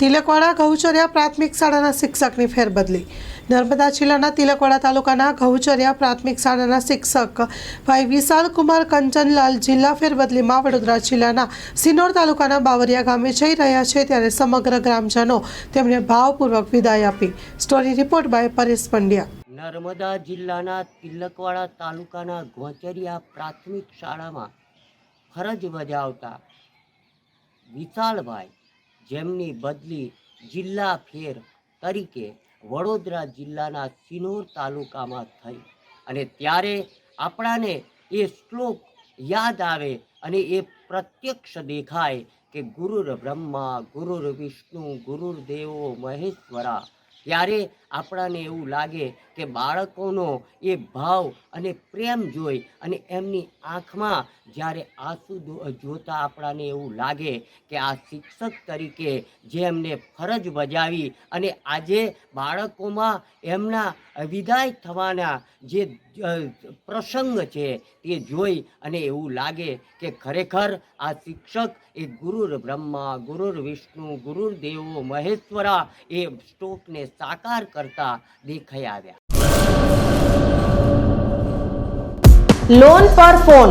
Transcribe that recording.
તિલકવાડા ગૌચર્યા પ્રાથમિક શાળાના શિક્ષકની ફેરબદલી. નર્મદા જિલ્લાના તિલકવાડા તાલુકાના ગૌચર્યા પ્રાથમિક શાળાના શિક્ષક ભાઈ વિશાલ કુમાર કંચનલાલ જિલ્લા ફેરબદલીમાં વડોદરા જિલ્લાના સિનોર તાલુકાના બાવરિયા ગામે જઈ રહ્યા છે ત્યારે સમગ્ર ગ્રામજનો તેમને ભાવપૂર્વક વિદાય આપી. Story report by Paresh Pandya. Narmada જિલ્લાના તિલકવાડા તાલુકાના ઘોચરિયા પ્રાથમિક શાળામાં ફરજ બજાવતા વિશાલભાઈ જેમની બદલી જિલ્લા ફેર તરીકે વડોદરા જિલ્લાના સિનોર તાલુકામાં થઈ. અને ત્યારે આપણાને એ શ્લોક યાદ આવે અને એ પ્રત્યક્ષ દેખાય કે ગુરુર બ્રહ્મા, ગુરુર વિષ્ણુ, ગુરુર દેવો, મહેશ્વરા. ત્યારે આપણાને એવું લાગે કે બાળકોનો એ ભાવ અને પ્રેમ જોઈ અને એમની આંખમાં જ્યારે આંસુ જોતા આપણાને એવું લાગે કે આ શિક્ષક તરીકે જે એમને ફરજ બજાવી અને આજે બાળકોમાં એમના વિદાય થવાના જે પ્રસંગ છે તે જોઈ અને એવું લાગે કે ખરેખર આ શિક્ષક એ ગુરુર બ્રહ્મા, ગુરુર વિષ્ણુ, ગુરુર દેવો, મહેશ્વરા એ સ્ટોકને સાકાર કરતા દેખાઈ આવ્યા. લોન પર ફોન